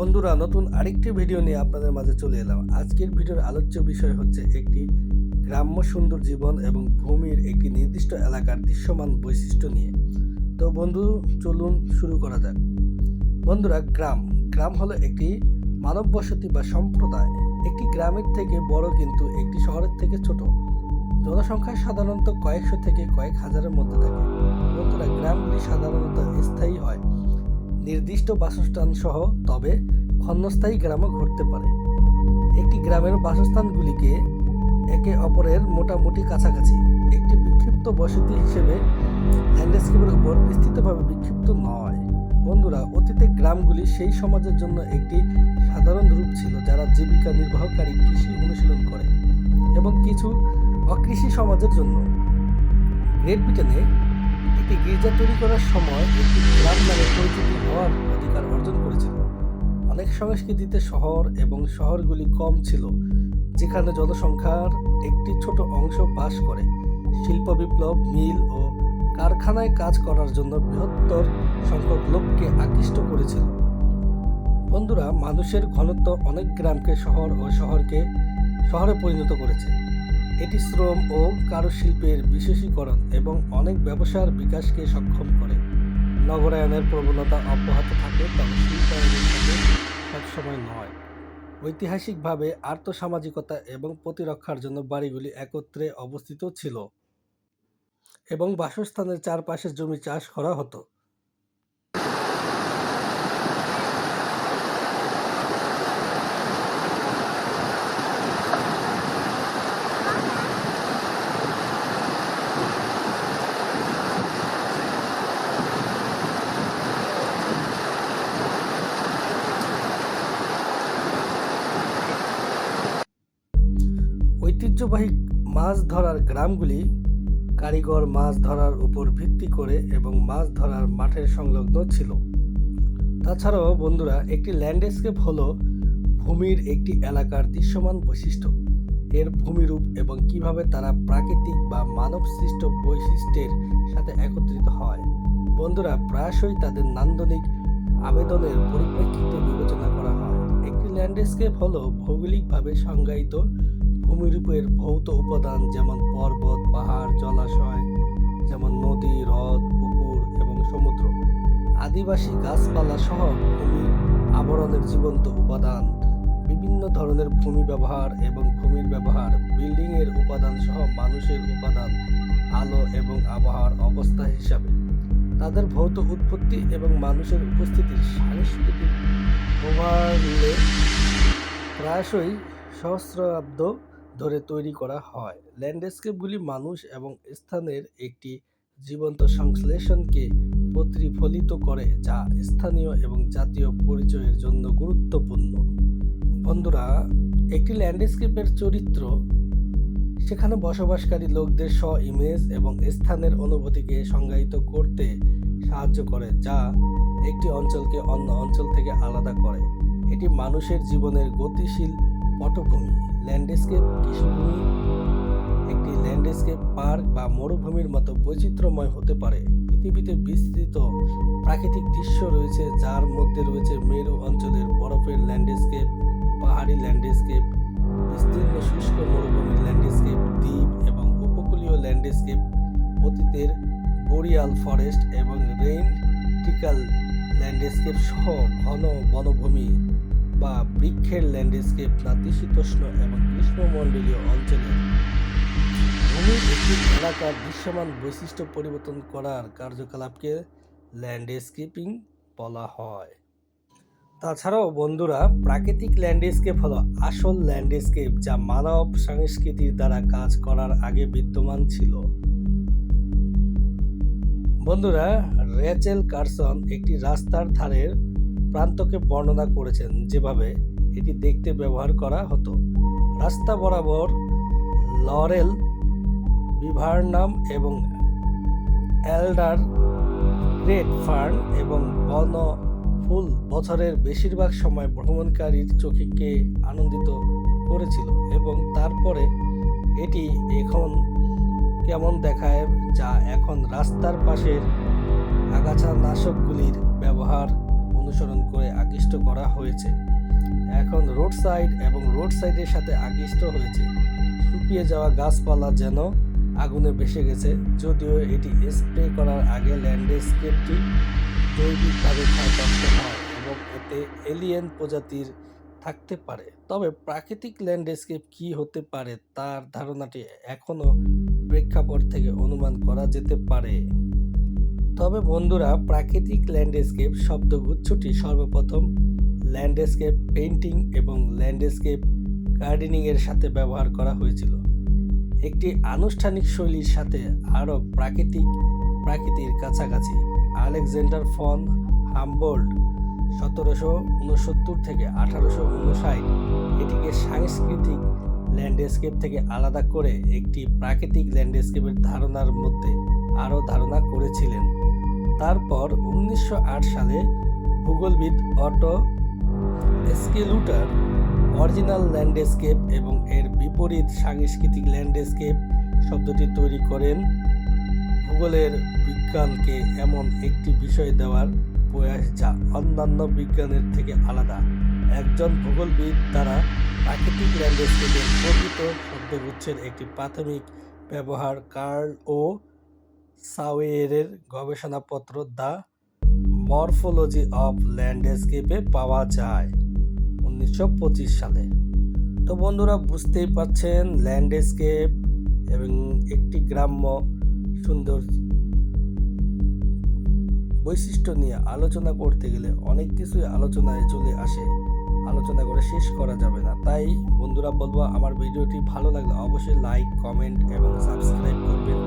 বন্ধুরা, নতুন আরেকটি ভিডিও নিয়ে আপনাদের মাঝে চলে এলাম। আজকের ভিডিওর আলোচ্য বিষয় হচ্ছে একটি গ্রাম্য সুন্দর জীবন এবং ভূমির একটি নির্দিষ্ট এলাকার দৃশ্যমান বৈশিষ্ট্য নিয়ে। তো বন্ধু, চলুন শুরু করা যাক। বন্ধুরা, গ্রাম। গ্রাম হলো একটি মানব বসতি বা সম্প্রদায়। একটি গ্রামের থেকে বড় কিন্তু একটি শহরের থেকে ছোট। জনসংখ্যা সাধারণত কয়েকশো থেকে কয়েক হাজারের মধ্যে থাকে। বন্ধুরা, গ্রামগুলি সাধারণত স্থায়ী হয়। নির্দিষ্ট বাসস্থান সহ তবে ক্ষণস্থায়ী গ্রামও ঘটতে পারে। একটি গ্রামের বাসস্থানগুলিকে একে অপরের মোটামুটি কাছাকাছি। একটি বিক্ষিপ্ত বসতি হিসেবে ল্যান্ডস্কেপের উপর বিস্তৃতভাবে বিক্ষিপ্ত নয়। বন্ধুরা, অতীতে গ্রামগুলি সেই সমাজের জন্য একটি সাধারণ রূপ ছিল যারা জীবিকা নির্বাহকারী কৃষি অনুশীলন করে এবং কিছু অকৃষি সমাজের জন্য। গ্রেট ব্রিটেনে একটি গির্জা তৈরি করার সময় একটি গ্রাম নামে পরিচিতি হওয়ার অধিকার অর্জন করেছিল। অনেক সংস্কৃতিতে শহর এবং শহরগুলি কম ছিল, যেখানে জনসংখ্যার একটি ছোট অংশ বাস করে। শিল্প বিপ্লব, মিল ও কারখানায় কাজ করার জন্য বৃহত্তর সংখ্যক লোককে আকৃষ্ট করেছিল। বন্ধুরা, মানুষের ঘনত্ব অনেক গ্রামকে, শহর ও শহরকে শহরে পরিণত করেছে। এটি শ্রম ও কারুশিল্পের বিশেষীকরণ এবং অনেক ব্যবসার বিকাশকে সক্ষম করে। নগরায়নের প্রবণতা অব্যাহত থাকে, তবে শিল্পায়নের সাথে সবসময় নয়। ঐতিহাসিকভাবে আর্থসামাজিকতা এবং প্রতিরক্ষার জন্য বাড়িগুলি একত্রে অবস্থিত ছিল এবং বাসস্থানের চারপাশে জমি চাষ করা হতো। ঐতিহ্যবাহী মাছ ধরার গ্রামগুলি কারিগর মাছ ধরার উপর ভিত্তি করে এবং মাছ ধরার মাঠের সংলগ্ন ছিল। তাছাড়াও বন্ধুরা, একটি ল্যান্ডস্কেপ হলো ভূমির একটি এলাকার দৃশ্যমান বৈশিষ্ট্য। এর ভূমিরূপ এবং কীভাবে তারা প্রাকৃতিক বা মানব সৃষ্ট বৈশিষ্ট্যের সাথে একত্রিত হয়। বন্ধুরা, প্রায়শই তাদের নান্দনিক আবেদনের পরিপ্রেক্ষিতে বিবেচনা করা হয়। একটি ল্যান্ডস্কেপ হল ভৌগোলিকভাবে সংজ্ঞায়িত ভূমিরূপের ভৌত উপাদান যেমন পর্বত, পাহাড়, জলাশয়, যেমন নদী, হ্রদ, পুকুর এবং সমুদ্র। আদিবাসী গাছপালা সহ ভূমি আবরণের জীবন্ত উপাদান। বিভিন্ন ধরনের ভূমি ব্যবহার এবং ভূমির ব্যবহার বিল্ডিং এর উপাদান সহ মানুষের উপাদান, আলো এবং আবহাওয়ার অবস্থা হিসাবে। তাদের ভৌত উৎপত্তি এবং মানুষের উপস্থিতির সাংস্কৃতিক প্রায়শই সহস্রাব্দ ধরে তৈরি করা হয়। ল্যান্ডস্কেপগুলি মানুষ এবং স্থানের একটি জীবন্ত সংশ্লেষণকে প্রতিফলিত করে, যা স্থানীয় এবং জাতীয় পরিচয়ের জন্য গুরুত্বপূর্ণ। বন্ধুরা, একটি ল্যান্ডস্কেপের চরিত্র, সেখানে বসবাসকারী লোকদের স্ব ইমেজ এবং স্থানের অনুভূতিকে সংজ্ঞায়িত করতে সাহায্য করে, যা একটি অঞ্চলকে অন্য অঞ্চল থেকে আলাদা করে। এটি মানুষের জীবনের গতিশীল পটভূমি ল্যান্ডস্কেপ কৃষিভূমি, একটি ল্যান্ডস্কেপ পার্ক বা মরুভূমির মতো বৈচিত্র্যময় হতে পারে। পৃথিবীতে বিস্তৃত প্রাকৃতিক দৃশ্য রয়েছে, যার মধ্যে রয়েছে মেরু অঞ্চলের বরফের ল্যান্ডস্কেপ পাহাড়ি ল্যান্ডস্কেপ বিস্তীর্ণ শুষ্ক মরুভূমির ল্যান্ডস্কেপ দ্বীপ এবং উপকূলীয় ল্যান্ডস্কেপ অতীতের বোরিয়াল ফরেস্ট এবং রেইনটিক্যাল ল্যান্ডস্কেপ সহ ঘন বনভূমি। বা বৃক্ষের ল্যান্ডস্কেপ নাতিশীতোষ্ণ এবং গ্রীষ্মমণ্ডলীয় অঞ্চলে ভূমির একটি এলাকার দৃশ্যমান বৈশিষ্ট্য পরিবর্তন করার কার্যকলাপকে ল্যান্ডস্কেপিং বলা হয়। তাছাড়াও বন্ধুরা, প্রাকৃতিক ল্যান্ডস্কেপ হলো আসল ল্যান্ডস্কেপ যা মানব সংস্কৃতির দ্বারা কাজ করার আগে বিদ্যমান ছিল। বন্ধুরা, রেচেল কারসন একটি রাস্তার ধারের প্রান্তকে বর্ণনা করেছেন যেভাবে এটি দেখতে ব্যবহার করা হতো। রাস্তা বরাবর লরেল বিভারনাম এবং অ্যালডার গ্রেট ফার্ন এবং বন ফুল বছরের বেশিরভাগ সময় ভ্রমণকারীর চোখেকে আনন্দিত করেছিল এবং তারপরে এটি এখন কেমন দেখায়, যা এখন রাস্তার পাশের আগাছা নাশকগুলির ব্যবহার অনুসরণ করে আকৃষ্ট করা হয়েছে। এখন রোড সাইড এবং রোড সাইডের সাথে আকৃষ্ট হয়েছে। শুকিয়ে যাওয়া গাছপালা যেন আগুনে ভেসে গেছে, যদিও এটি স্প্রে করার আগে ল্যান্ডস্কেপটি জৈবিকভাবে ক্ষয়প্রাপ্ত হয় এবং এতে এলিয়েন প্রজাতির থাকতে পারে। তবে প্রাকৃতিক ল্যান্ডস্কেপ কি হতে পারে তার ধারণাটি এখনও প্রেক্ষাপট থেকে অনুমান করা যেতে পারে। তবে বন্ধুরা, প্রাকৃতিক ল্যান্ডস্কেপ শব্দগুচ্ছটি সর্বপ্রথম ল্যান্ডস্কেপ পেইন্টিং এবং ল্যান্ডস্কেপ গার্ডেনিং এর সাথে ব্যবহার করা হয়েছিল। একটি আনুষ্ঠানিক শৈলীর সাথে আরও প্রাকৃতিক, প্রাকৃতির কাছাকাছি আলেকজান্ডার ফন হামবোল্ড সতেরোশো উনসত্তর থেকে আঠারোশো উনষাট এটিকে সাংস্কৃতিক ল্যান্ডস্কেপ থেকে আলাদা করে একটি প্রাকৃতিক ল্যান্ডস্কেপের ধারণার মধ্যে আরও ধারণা করেছিলেন। তারপর উনিশশো আট সালে ভূগোলবিদ অটো স্কেলুটার অরিজিনাল ল্যান্ডস্কেপ এবং এর বিপরীত সাংস্কৃতিক ল্যান্ডস্কেপ শব্দটি তৈরি করেন। ভূগোলের বিজ্ঞানকে এমন একটি বিষয় দেওয়ার প্রয়াস যা অন্যান্য বিজ্ঞানের থেকে আলাদা। একজন ভূগোলবিদ দ্বারা প্রাকৃতিক ল্যান্ডস্কেপের প্রকৃত শব্দগুচ্ছের একটি প্রাথমিক ব্যবহার কার্ল ও সাওয়েরের গবেষণাপত্র দ্য মরফোলজি অফ ল্যান্ডস্কেপে পাওয়া যায় উনিশশো পঁচিশ সালে। তো বন্ধুরা, বুঝতেই পারছেন, ল্যান্ডস্কেপ এবং একটি গ্রাম্য সুন্দর বৈশিষ্ট্য নিয়ে আলোচনা করতে গেলে অনেক কিছুই আলোচনায় চলে আসে। আলোচনা করে শেষ করা যাবে না। তাই বন্ধুরা, বলব আমার ভিডিওটি ভালো লাগলে অবশ্যই লাইক কমেন্ট এবং সাবস্ক্রাইব করবেন।